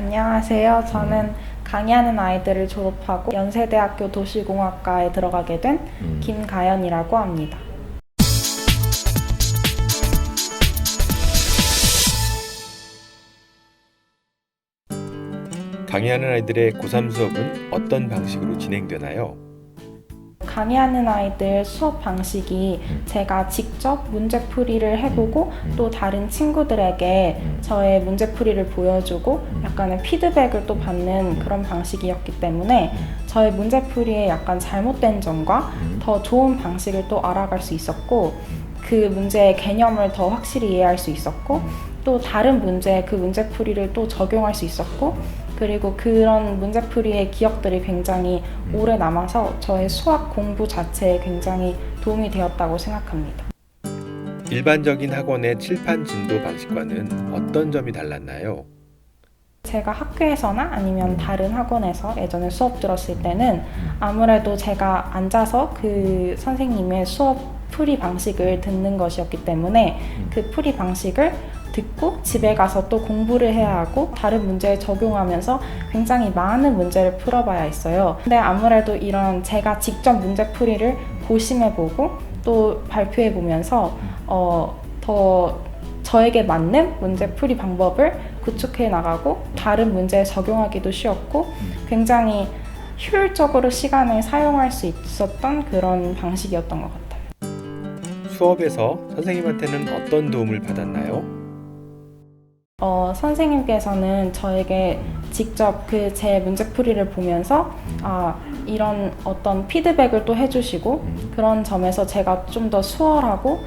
안녕하세요. 저는 강의하는 아이들을 졸업하고 연세대학교 도시공학과에 들어가게 된 음. 김가연이라고 합니다. 강의하는 아이들의 고3 수업은 어떤 방식으로 진행되나요? 강의하는 아이들 수업 방식이 제가 직접 문제풀이를 해보고 또 다른 친구들에게 저의 문제풀이를 보여주고 약간의 피드백을 또 받는 그런 방식이었기 때문에 저의 문제풀이에 약간 잘못된 점과 더 좋은 방식을 또 알아갈 수 있었고 그 문제의 개념을 더 확실히 이해할 수 있었고 또 다른 문제에 그 문제풀이를 또 적용할 수 있었고 그리고 그런 문제풀이의 기억들이 굉장히 오래 남아서 저의 수학 공부 자체에 굉장히 도움이 되었다고 생각합니다. 일반적인 학원의 칠판 진도 방식과는 어떤 점이 달랐나요? 제가 학교에서나 아니면 다른 학원에서 예전에 수업 들었을 때는 아무래도 제가 앉아서 그 선생님의 수업 풀이 방식을 듣는 것이었기 때문에 그 풀이 방식을 듣고 집에 가서 또 공부를 해야 하고 다른 문제에 적용하면서 굉장히 많은 문제를 풀어봐야 했어요. 근데 아무래도 이런 제가 직접 문제 풀이를 고심해보고 또 발표해보면서 어, 더 저에게 맞는 문제 풀이 방법을 구축해 나가고 다른 문제에 적용하기도 쉬웠고 굉장히 효율적으로 시간을 사용할 수 있었던 그런 방식이었던 것 같아요. 수업에서 선생님한테는 어떤 도움을 받았나요? 어, 선생님께서는 저에게 직접 그 제 문제풀이를 보면서 아, 이런 어떤 피드백을 또 해주시고 그런 점에서 제가 좀 더 수월하고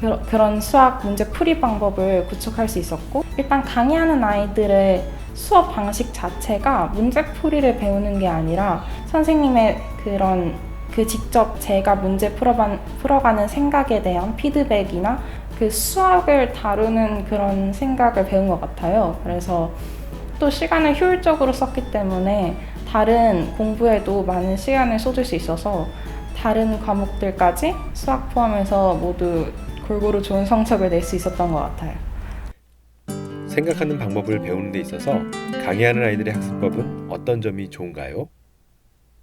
그, 그런 수학 문제풀이 방법을 구축할 수 있었고 일단 강의하는 아이들의 수업 방식 자체가 문제풀이를 배우는 게 아니라 선생님의 그런 그 직접 제가 문제 풀어간, 풀어가는 생각에 대한 피드백이나 그 수학을 다루는 그런 생각을 배운 것 같아요. 그래서 또 시간을 효율적으로 썼기 때문에 다른 공부에도 많은 시간을 쏟을 수 있어서 다른 과목들까지 수학 포함해서 모두 골고루 좋은 성적을 낼 수 있었던 것 같아요. 생각하는 방법을 배우는 데 있어서 강의하는 아이들의 학습법은 어떤 점이 좋은가요?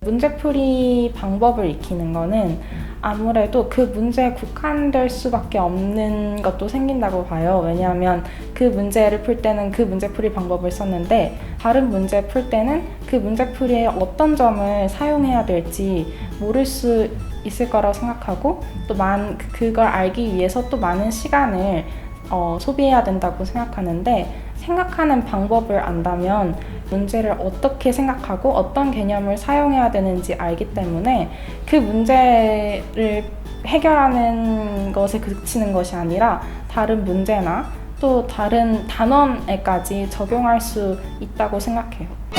문제풀이 방법을 익히는 거는 아무래도 그 문제에 국한될 수밖에 없는 것도 생긴다고 봐요. 왜냐하면 그 문제를 풀 때는 그 문제풀이 방법을 썼는데 다른 문제 풀 때는 그 문제풀이에 어떤 점을 사용해야 될지 모를 수 있을 거라고 생각하고 또 많, 그걸 알기 위해서 또 많은 시간을 어, 소비해야 된다고 생각하는데 생각하는 방법을 안다면 문제를 어떻게 생각하고 어떤 개념을 사용해야 되는지 알기 때문에 그 문제를 해결하는 것에 그치는 것이 아니라 다른 문제나 또 다른 단원에까지 적용할 수 있다고 생각해요.